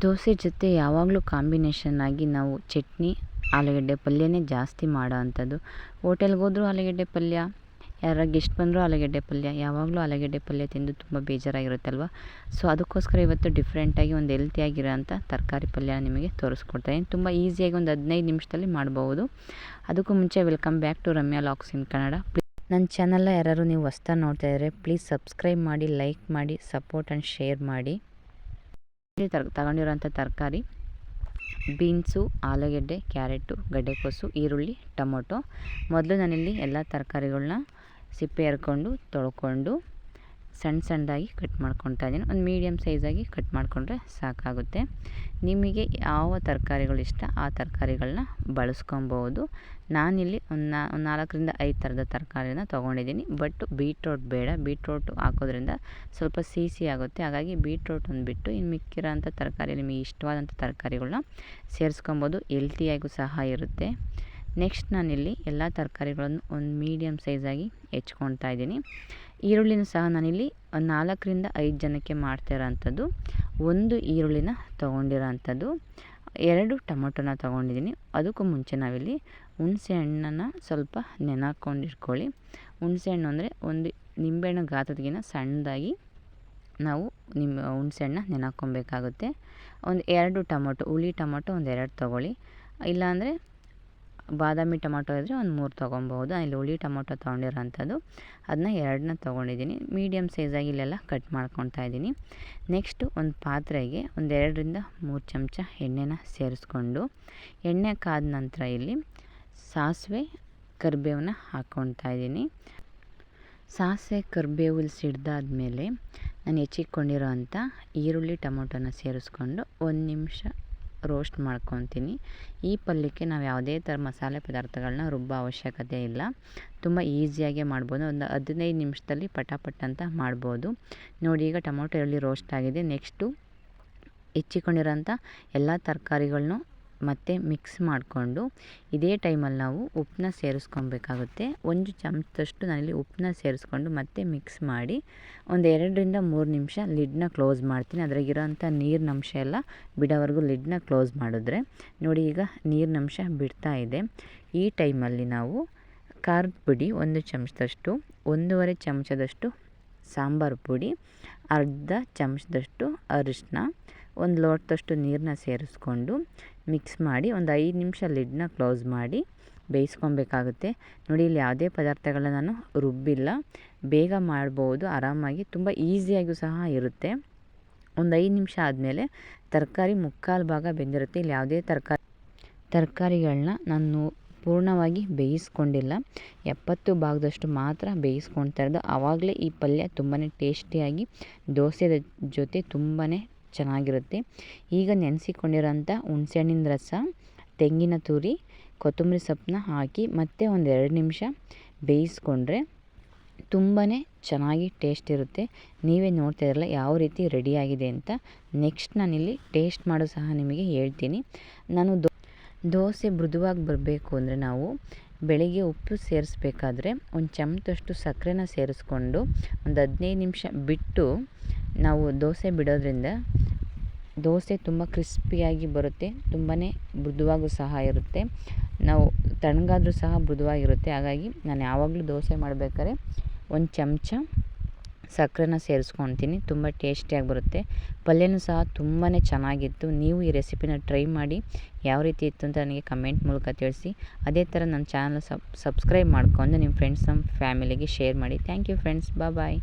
ದೋಸೆ ಜೊತೆ ಯಾವಾಗಲೂ ಕಾಂಬಿನೇಷನ್ ಆಗಿ ನಾವು ಚಟ್ನಿ, ಆಲೂಗಡ್ಡೆ ಪಲ್ಯನೇ ಜಾಸ್ತಿ ಮಾಡೋ ಅಂಥದ್ದು. ಹೋದರೂ ಆಲೂಗಡ್ಡೆ ಪಲ್ಯ ಯಾರ ಗೆಸ್ಟ್ ಬಂದರೂ ಆಲೂಗಡ್ಡೆ ಪಲ್ಯ, ಯಾವಾಗಲೂ ಆಲೂಗಡ್ಡೆ ಪಲ್ಯ ತಿಂದು ತುಂಬ ಬೇಜಾರಾಗಿರುತ್ತಲ್ವ? ಸೊ ಅದಕ್ಕೋಸ್ಕರ ಇವತ್ತು ಡಿಫ್ರೆಂಟಾಗಿ ಒಂದು ಹೆಲ್ತಿಯಾಗಿರೋ ಅಂಥ ತರಕಾರಿ ಪಲ್ಯ ನಿಮಗೆ ತೋರಿಸ್ಕೊಡ್ತಾಯಿದ್ದೀನಿ ತುಂಬ ಈಸಿಯಾಗಿ ಒಂದು ಹದಿನೈದು ನಿಮಿಷದಲ್ಲಿ ಮಾಡ್ಬೋದು. ಅದಕ್ಕೂ ಮುಂಚೆ welcome back to Ramya LOX in Kannada ನನ್ನ ಚಾನಲ್ನ ಯಾರು ನೀವು ಹೊಸ್ತಾ ನೋಡ್ತಾ ಇದ್ದರೆ ಪ್ಲೀಸ್ ಸಬ್ಸ್ಕ್ರೈಬ್ ಮಾಡಿ ಲೈಕ್ ಮಾಡಿ ಸಪೋರ್ಟ್ ಆ್ಯಂಡ್ ಶೇರ್ ಮಾಡಿ. ತರ್ ತಗೊಂಡಿರೋಂಥ ತರಕಾರಿ. ಬೀನ್ಸು, ಆಲೂಗೆಡ್ಡೆ, ಕ್ಯಾರೆಟು, ಗಡ್ಡೆಕೋಸು, ಈರುಳ್ಳಿ, ಟೊಮೊಟೊ. ಮೊದಲು ನಾನಿಲ್ಲಿ ಎಲ್ಲ ತರಕಾರಿಗಳ್ನ ಸಿಪ್ಪೆ ಹರ್ಕೊಂಡು ತೊಳ್ಕೊಂಡು ಸಣ್ಣ ಸಣ್ಣದಾಗಿ ಕಟ್ ಮಾಡ್ಕೊತಾ ಇದ್ದೀನಿ. ಒಂದು ಮೀಡಿಯಮ್ ಸೈಜಾಗಿ ಕಟ್ ಮಾಡಿಕೊಂಡ್ರೆ ಸಾಕಾಗುತ್ತೆ. ನಿಮಗೆ ಯಾವ ತರಕಾರಿಗಳು ಇಷ್ಟ ಆ ತರಕಾರಿಗಳನ್ನ ಬಳಸ್ಕೊಬೋದು. ನಾನಿಲ್ಲಿ ಒಂದು ನಾ ನಾಲ್ಕರಿಂದ ಐದು ಥರದ ತರಕಾರಿನ ತೊಗೊಂಡಿದ್ದೀನಿ. ಬಟ್ ಬೀಟ್ರೋಟ್ ಬೇಡ. ಬೀಟ್ರೋಟ್ ಹಾಕೋದ್ರಿಂದ ಸ್ವಲ್ಪ ಸಿಹಿ ಆಗುತ್ತೆ. ಹಾಗಾಗಿ ಬೀಟ್ರೋಟ್ ಒಂದು ಬಿಟ್ಟು ಇನ್ನು ಮಿಕ್ಕಿರೋಂಥ ತರಕಾರಿ, ನಿಮಗೆ ಇಷ್ಟವಾದಂಥ ತರಕಾರಿಗಳನ್ನ ಸೇರಿಸ್ಕೊಬೋದು. ಹೆಲ್ತಿಯಾಗೂ ಸಹ ಇರುತ್ತೆ. ನೆಕ್ಸ್ಟ್ ನಾನಿಲ್ಲಿ ಎಲ್ಲ ತರಕಾರಿಗಳನ್ನು ಒಂದು ಮೀಡಿಯಮ್ ಸೈಜಾಗಿ ಹೆಚ್ಕೊತಾ ಇದ್ದೀನಿ. ಈರುಳ್ಳಿನೂ ಸಹ ನಾನಿಲ್ಲಿ ನಾಲ್ಕರಿಂದ ಐದು ಜನಕ್ಕೆ ಮಾಡ್ತಾ ಅಂಥದ್ದು ಒಂದು ಈರುಳ್ಳಿನ ತೊಗೊಂಡಿರೋ ಅಂಥದ್ದು ಎರಡು ಟೊಮೊಟೊನ ತೊಗೊಂಡಿದ್ದೀನಿ. ಅದಕ್ಕೂ ಮುಂಚೆ ನಾವಿಲ್ಲಿ ಹುಣಸೆ ಹಣ್ಣನ್ನು ಸ್ವಲ್ಪ ನೆನಾಕೊಂಡಿಟ್ಕೊಳ್ಳಿ. ಹುಣಸೆ ಹಣ್ಣು ಅಂದರೆ ಒಂದು ನಿಂಬೆಹಣ್ಣು ಗಾತ್ರದಗಿನ ಸಣ್ಣದಾಗಿ ನಾವು ನಿಮ್ಮ ಹುಣಸೆ ಹಣ್ಣನ್ನ ನೆನಾಕೊಬೇಕಾಗುತ್ತೆ. ಒಂದು ಎರಡು ಟೊಮೊಟೊ, ಹುಳಿ ಟೊಮೊಟೊ ಒಂದು ಎರಡು ತೊಗೊಳ್ಳಿ. ಇಲ್ಲಾಂದರೆ ಬಾದಾಮಿ ಟೊಮೊಟೊ ಇದ್ದರೆ ಒಂದು ಮೂರು ತೊಗೊಬೋದು ಇಲ್ಲಿ ಹುಳಿ ಟೊಮೊಟೊ ತೊಗೊಂಡಿರೋಂಥದ್ದು. ಅದನ್ನ ಎರಡನ್ನ ತೊಗೊಂಡಿದ್ದೀನಿ. ಮೀಡಿಯಮ್ ಸೈಜಾಗಿ ಇಲ್ಲೆಲ್ಲ ಕಟ್ ಮಾಡ್ಕೊತಾ ಇದ್ದೀನಿ. ನೆಕ್ಸ್ಟು ಒಂದು ಪಾತ್ರೆಗೆ ಒಂದು ಎರಡರಿಂದ ಮೂರು ಚಮಚ ಎಣ್ಣೆನ ಸೇರಿಸ್ಕೊಂಡು, ಎಣ್ಣೆ ಕಾದ ನಂತರ ಇಲ್ಲಿ ಸಾಸಿವೆ ಕರಿಬೇವನ್ನ ಹಾಕ್ಕೊತಾ ಇದ್ದೀನಿ. ಸಾಸಿವೆ ಕರಿಬೇವು ಇಲ್ಲಿ ಸಿಡ್ದಾದ್ಮೇಲೆ ನಾನು ಹೆಚ್ಚಿಕೊಂಡಿರೋ ಅಂಥ ಈರುಳ್ಳಿ ಟೊಮೊಟೊನ ಸೇರಿಸ್ಕೊಂಡು ಒಂದು ನಿಮಿಷ ರೋಸ್ಟ್ ಮಾಡ್ಕೊತೀನಿ. ಈ ಪಲ್ಯಕ್ಕೆ ನಾವು ಯಾವುದೇ ಥರ ಮಸಾಲೆ ಪದಾರ್ಥಗಳನ್ನ ರುಬ್ಬೋ ಅವಶ್ಯಕತೆ ಇಲ್ಲ. ತುಂಬ ಈಸಿಯಾಗೆ ಮಾಡ್ಬೋದು. ಒಂದು ಹದಿನೈದು ನಿಮಿಷದಲ್ಲಿ ಪಟಾಪಟ್ ಅಂತ ಮಾಡ್ಬೋದು. ನೋಡಿ, ಈಗ ಟೊಮೊಟೊ ಈರುಳ್ಳಿ ರೋಸ್ಟ್ ಆಗಿದೆ. ನೆಕ್ಸ್ಟು ಹೆಚ್ಚಿಕೊಂಡಿರೋಂಥ ಎಲ್ಲ ತರಕಾರಿಗಳ್ನು ಮತ್ತು ಮಿಕ್ಸ್ ಮಾಡಿಕೊಂಡು ಇದೇ ಟೈಮಲ್ಲಿ ನಾವು ಉಪ್ಪನ್ನ ಸೇರಿಸ್ಕೊಬೇಕಾಗುತ್ತೆ. ಒಂದು ಚಮಚದಷ್ಟು ನಾನಿಲ್ಲಿ ಉಪ್ಪನ್ನ ಸೇರಿಸ್ಕೊಂಡು ಮತ್ತೆ ಮಿಕ್ಸ್ ಮಾಡಿ ಒಂದು ಎರಡರಿಂದ ಮೂರು ನಿಮಿಷ ಲಿಡ್ನ ಕ್ಲೋಸ್ ಮಾಡ್ತೀನಿ. ಅದ್ರಾಗಿರೋಂಥ ನೀರಿನ ಅಂಶ ಎಲ್ಲ ಬಿಡೋವರೆಗೂ ಲಿಡ್ನ ಕ್ಲೋಸ್ ಮಾಡಿದ್ರೆ ನೋಡಿ ಈಗ ನೀರಿನ ಅಂಶ ಬಿಡ್ತಾ ಇದೆ. ಈ ಟೈಮಲ್ಲಿ ನಾವು ಖಾರದ ಪುಡಿ ಒಂದು ಚಮಚದಷ್ಟು, ಒಂದೂವರೆ ಚಮಚದಷ್ಟು ಸಾಂಬಾರು ಪುಡಿ, ಅರ್ಧ ಚಮಚದಷ್ಟು ಅರಿಶಿನ ಒಂದು ಲೋಟದಷ್ಟು ನೀರನ್ನ ಸೇರಿಸ್ಕೊಂಡು ಮಿಕ್ಸ್ ಮಾಡಿ ಒಂದು ಐದು ನಿಮಿಷ ಲಿಡ್ನ ಕ್ಲೋಸ್ ಮಾಡಿ ಬೇಯಿಸ್ಕೊಬೇಕಾಗುತ್ತೆ. ನೋಡಿ, ಇಲ್ಲಿ ಯಾವುದೇ ಪದಾರ್ಥಗಳನ್ನ ನಾನು ರುಬ್ಬಿಲ್ಲ. ಬೇಗ ಮಾಡ್ಬೋದು, ಆರಾಮಾಗಿ, ತುಂಬ ಈಸಿಯಾಗಿಯೂ ಸಹ ಇರುತ್ತೆ. ಒಂದು ಐದು ನಿಮಿಷ ಆದಮೇಲೆ ತರಕಾರಿ ಮುಕ್ಕಾಲು ಭಾಗ ಬೆಂದಿರುತ್ತೆ. ಇಲ್ಲಿ ಯಾವುದೇ ತರಕಾರಿ ತರಕಾರಿಗಳನ್ನ ನಾನು ಪೂರ್ಣವಾಗಿ ಬೇಯಿಸ್ಕೊಂಡಿಲ್ಲ. ಎಪ್ಪತ್ತು ಭಾಗದಷ್ಟು ಮಾತ್ರ ಬೇಯಿಸ್ಕೊಳ್ತಾ ಇರೋದು. ಆವಾಗಲೇ ಈ ಪಲ್ಯ ತುಂಬಾ ಟೇಸ್ಟಿಯಾಗಿ ದೋಸೆ ಜೊತೆ ತುಂಬಾ ಚೆನ್ನಾಗಿರುತ್ತೆ. ಈಗ ನೆನೆಸಿಕೊಂಡಿರೋಂಥ ಹುಣ್ಸೆಹಣ್ಣಿನ ರಸ, ತೆಂಗಿನ ತುರಿ, ಕೊತ್ತಂಬರಿ ಸೊಪ್ಪನ್ನ ಹಾಕಿ ಮತ್ತೆ ಒಂದು ಎರಡು ನಿಮಿಷ ಬೇಯಿಸ್ಕೊಂಡ್ರೆ ತುಂಬಾ ಚೆನ್ನಾಗಿ ಟೇಸ್ಟ್ ಇರುತ್ತೆ. ನೀವೇ ನೋಡ್ತಾ ಇರಲ್ಲ ಯಾವ ರೀತಿ ರೆಡಿಯಾಗಿದೆ ಅಂತ. ನೆಕ್ಸ್ಟ್ ನಾನಿಲ್ಲಿ ಟೇಸ್ಟ್ ಮಾಡೋ ಸಹ ನಿಮಗೆ ಹೇಳ್ತೀನಿ. ನಾನು ದೋಸೆ ಮೃದುವಾಗಿ ಬರಬೇಕು ಅಂದರೆ ನಾವು ಬೆಳಿಗ್ಗೆ ಉಪ್ಪು ಸೇರಿಸ್ಬೇಕಾದ್ರೆ ಒಂದು ಚಮಚದಷ್ಟು ಸಕ್ಕರೆನ ಸೇರಿಸ್ಕೊಂಡು ಒಂದು ಹದಿನೈದು ನಿಮಿಷ ಬಿಟ್ಟು ನಾವು ದೋಸೆ ಬಿಡೋದ್ರಿಂದ ದೋಸೆ ತುಂಬ ಕ್ರಿಸ್ಪಿಯಾಗಿ ಬರುತ್ತೆ ತುಂಬಾ ಮೃದುವಾಗೂ ಸಹ ಇರುತ್ತೆ. ನಾವು ತಣ್ಣಗಾದ್ರೂ ಸಹ ಮೃದುವಾಗಿರುತ್ತೆ. ಹಾಗಾಗಿ ನಾನು ಯಾವಾಗಲೂ ದೋಸೆ ಮಾಡಬೇಕಾದ್ರೆ ಒಂದು ಚಮಚ ಸಕ್ಕರೆನ ಸೇರಿಸ್ಕೊತೀನಿ. ತುಂಬ ಟೇಸ್ಟಿಯಾಗಿ ಬರುತ್ತೆ ಪಲ್ಯನೂ ಸಹ ತುಂಬಾ ಚೆನ್ನಾಗಿತ್ತು. ನೀವು ಈ ರೆಸಿಪಿನ ಟ್ರೈ ಮಾಡಿ ಯಾವ ರೀತಿ ಇತ್ತು ಅಂತ ನನಗೆ ಕಮೆಂಟ್ ಮೂಲಕ ತಿಳಿಸಿ. ಅದೇ ಥರ ನನ್ನ ಚಾನಲ್ ಸಬ್, ಸಬ್ಸ್ಕ್ರೈಬ್ ಮಾಡ್ಕೊಂಡು ನಿಮ್ಮ ಫ್ರೆಂಡ್ಸ್, ನಮ್ಮ ಫ್ಯಾಮಿಲಿಗೆ ಶೇರ್ ಮಾಡಿ. Thank you friends. ಬಾಯ್.